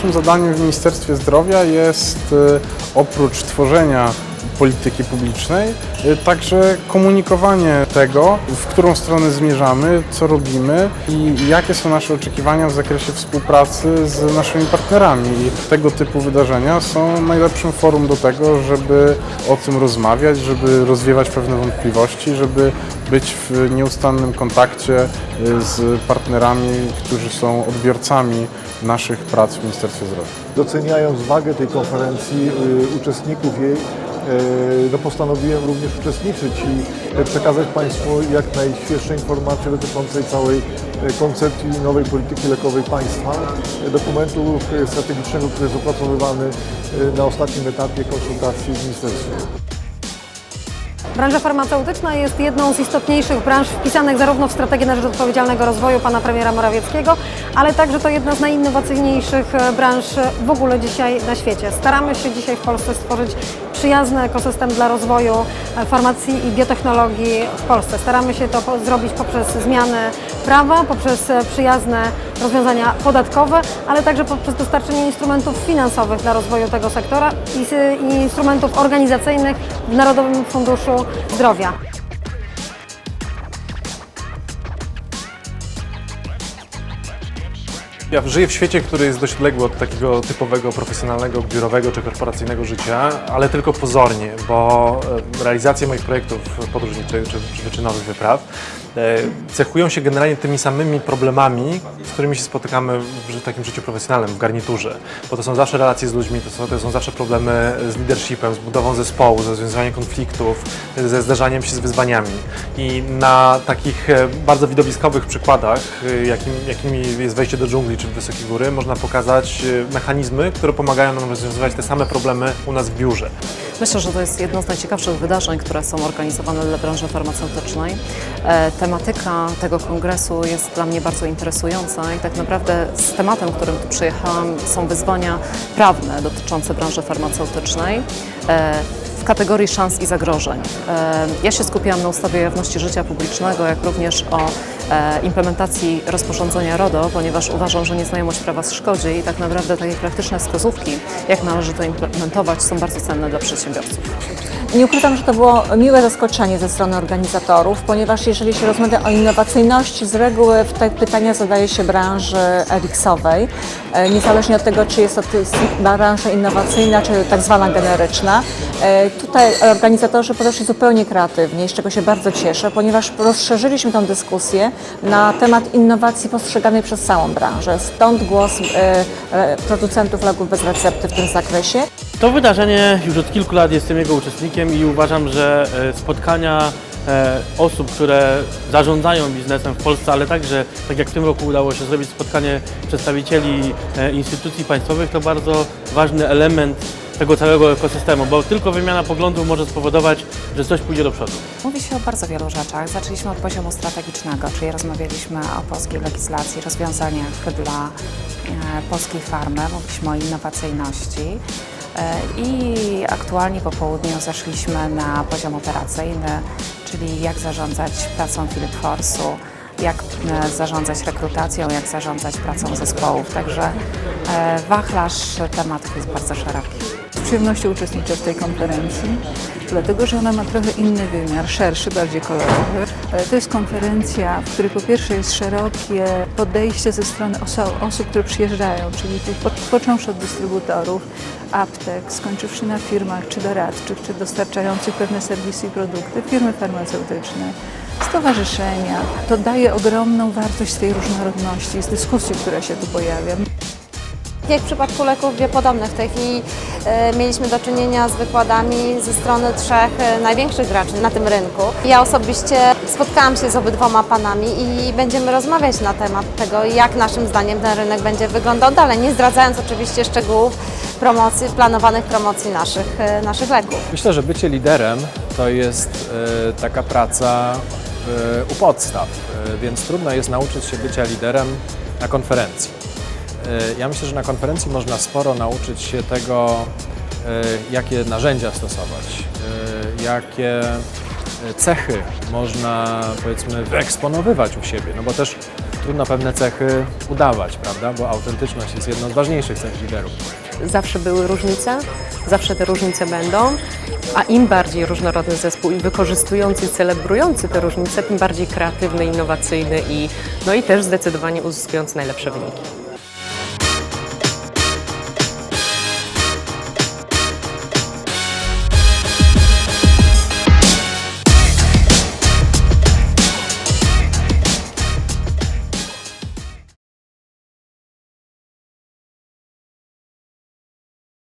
Naszym zadaniem w Ministerstwie Zdrowia jest y, oprócz tworzenia polityki publicznej, y, także komunikowanie tego, w którą stronę zmierzamy, co robimy i jakie są nasze oczekiwania w zakresie współpracy z naszymi partnerami. I tego typu wydarzenia są najlepszym forum do tego, żeby o tym rozmawiać, żeby rozwiewać pewne wątpliwości, żeby być w nieustannym kontakcie y, z partnerami, którzy są odbiorcami naszych prac w Ministerstwie Zdrowia. Doceniając wagę tej konferencji, y, uczestników jej, no postanowiłem również uczestniczyć i y, przekazać Państwu jak najświeższe informacje dotyczące całej y, koncepcji nowej polityki lekowej państwa, dokumentu strategicznego, który jest opracowywany na ostatnim etapie konsultacji w ministerstwie. Branża farmaceutyczna jest jedną z istotniejszych branż wpisanych zarówno w strategię na rzecz odpowiedzialnego rozwoju pana premiera Morawieckiego, ale także to jedna z najinnowacyjniejszych e, branż e, w ogóle dzisiaj na świecie. Staramy się dzisiaj w Polsce stworzyć przyjazny ekosystem dla rozwoju e, farmacji i biotechnologii w Polsce. Staramy się to zrobić poprzez zmiany prawa, poprzez przyjazne rozwiązania podatkowe, ale także poprzez dostarczenie instrumentów finansowych dla rozwoju tego sektora i instrumentów organizacyjnych w Narodowym Funduszu Zdrowia. Ja żyję w świecie, który jest dość odległy od takiego typowego profesjonalnego, biurowego czy korporacyjnego życia, ale tylko pozornie, bo e, realizacje moich projektów podróżniczych czy, czy wyczynowych wypraw e, cechują się generalnie tymi samymi problemami, z którymi się spotykamy w takim życiu profesjonalnym, w garniturze. Bo to są zawsze relacje z ludźmi, to są, to są zawsze problemy z leadershipem, z budową zespołu, ze rozwiązaniem konfliktów, ze zderzaniem się z wyzwaniami. I na takich e, bardzo widowiskowych przykładach, jakim, jakimi jest wejście do dżungli czy w wysokie góry, można pokazać e, mechanizmy, które pomagają nam rozwiązywać te same problemy u nas w biurze. Myślę, że to jest jedno z najciekawszych wydarzeń, które są organizowane dla branży farmaceutycznej. E, Tematyka tego kongresu jest dla mnie bardzo interesująca i tak naprawdę z tematem, którym tu przyjechałam, są wyzwania prawne dotyczące branży farmaceutycznej. W kategorii szans i zagrożeń. E, Ja się skupiłam na ustawie jawności życia publicznego, jak również o e, implementacji rozporządzenia RODO, ponieważ uważam, że nieznajomość prawa szkodzi i tak naprawdę takie praktyczne wskazówki, jak należy to implementować, są bardzo cenne dla przedsiębiorców. Nie ukrywam, że to było miłe zaskoczenie ze strony organizatorów, ponieważ jeżeli się rozmawia o innowacyjności, z reguły te pytania zadaje się branży RX-owej, e, niezależnie od tego, czy jest to branża innowacyjna, czy tak zwana generyczna. E, Tutaj organizatorzy podeszli zupełnie kreatywnie, z czego się bardzo cieszę, ponieważ rozszerzyliśmy tę dyskusję na temat innowacji postrzeganej przez całą branżę. Stąd głos e, e, producentów leków bez recepty w tym zakresie. To wydarzenie już od kilku lat jestem jego uczestnikiem i uważam, że spotkania osób, które zarządzają biznesem w Polsce, ale także, tak jak w tym roku udało się zrobić spotkanie przedstawicieli instytucji państwowych, to bardzo ważny element tego całego ekosystemu, bo tylko wymiana poglądów może spowodować, że coś pójdzie do przodu. Mówi się o bardzo wielu rzeczach. Zaczęliśmy od poziomu strategicznego, czyli rozmawialiśmy o polskiej legislacji, rozwiązaniach dla e, polskiej farmy, mówiliśmy o innowacyjności. E, I aktualnie po południu zeszliśmy na poziom operacyjny, czyli jak zarządzać pracą Philip Force'u, jak e, zarządzać rekrutacją, jak zarządzać pracą zespołów. Także wachlarz tematów jest bardzo szeroki. Przyjemnością uczestniczę w tej konferencji, dlatego że ona ma trochę inny wymiar, szerszy, bardziej kolorowy. E, To jest konferencja, w której po pierwsze jest szerokie podejście ze strony oso- osób, które przyjeżdżają, czyli po- począwszy od dystrybutorów, aptek, skończywszy na firmach czy doradczych, czy dostarczających pewne serwisy i produkty, firmy farmaceutyczne, stowarzyszenia. To daje ogromną wartość tej różnorodności, z dyskusji, która się tu pojawia. Jak w przypadku leków biopodobnych, tej chwili e, mieliśmy do czynienia z wykładami ze strony trzech e, największych graczy na tym rynku. Ja osobiście spotkałam się z obydwoma panami i będziemy rozmawiać na temat tego, jak naszym zdaniem ten rynek będzie wyglądał dalej, nie zdradzając oczywiście szczegółów promocji, planowanych promocji naszych, e, naszych leków. Myślę, że bycie liderem to jest taka praca u podstaw, więc trudno jest nauczyć się bycia liderem na konferencji. E, Ja myślę, że na konferencji można sporo nauczyć się tego, e, jakie narzędzia stosować, e, jakie cechy można powiedzmy wyeksponowywać u siebie, no bo też trudno pewne cechy udawać, prawda? Bo autentyczność jest jedną z ważniejszych cech liderów. Zawsze były różnice, zawsze te różnice będą, a im bardziej różnorodny zespół i wykorzystujący, celebrujący te różnice, tym bardziej kreatywny, innowacyjny i, no i też zdecydowanie uzyskujący najlepsze wyniki.